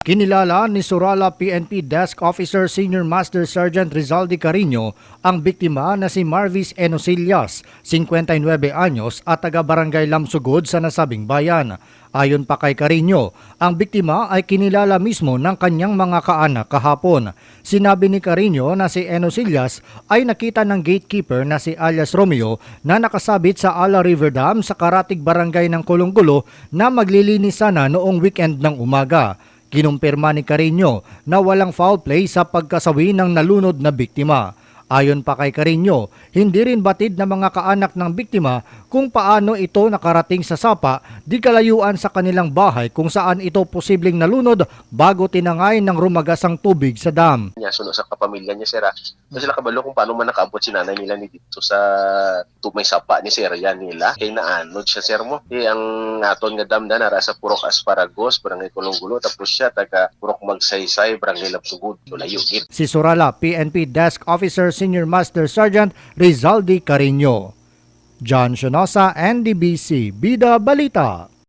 Kinilala ni Surala PNP Desk Officer Senior Master Sergeant Rizaldi Carino ang biktima na si Marvis Enosillas, 59 anyos at taga Barangay Lamsugod sa nasabing bayan. Ayon pa kay Carino, ang biktima ay kinilala mismo ng kanyang mga kaanak kahapon. Sinabi ni Carino na si Enosillas ay nakita ng gatekeeper na si alias Romeo na nakasabit sa Ala River Dam sa Karatig Barangay ng Kulonggulo na maglilinis sana noong weekend ng umaga. Kinumpirma ni Carino na walang foul play sa pagkasawi ng nalunod na biktima. Ayon pa kay Carino, hindi rin batid ng mga kaanak ng biktima kung paano ito nakarating sa sapa di kalayuan sa kanilang bahay kung saan ito posibleng nalunod bago tinangay ng rumagasang tubig sa dam. suno sa kapamilya niya sir ah. Kasi sila kabalo kung paano man nakaabot si nanay nila ni dito sa tumay sapa ni sir yan nila kay naanod siya sir mo eh ang aton nga dam na nara sa Purok Asparagos barangay Kulonggulo tapos siya taga Purok Magsaysay barangay layo gid Si Surala PNP Desk Officer Senior Master Sergeant Rizaldi Carino. John Shonosa, NDBC, Bida Balita.